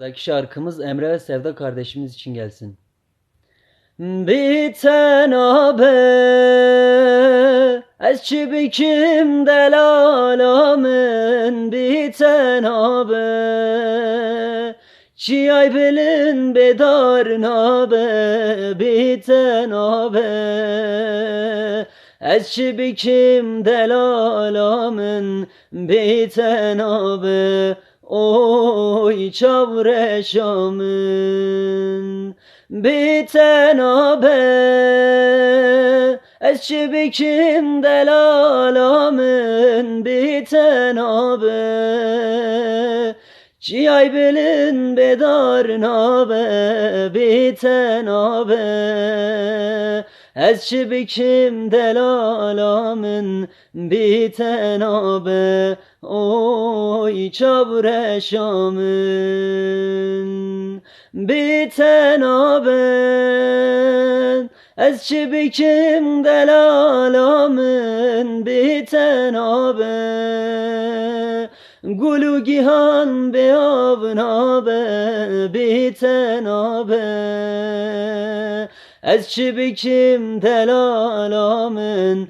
Daki şarkımız Emre ve Sevda kardeşimiz için gelsin. Biten abi Eski bikim delalamın Biten abi Çiyay bilin bedarın abi Biten abi Eski bikim delalamın Biten abi Oy çavreşamın Biten abi Eski bikim delalamın Biten abi Ciyay bilin bedarın abi Biten abi Eski bikim delalamın Biten abi Oy çavreşamın Biten abi Eski bikim delalamın Biten abi Gulu gihan beyavın abi Biten abi Eski bikim delalamın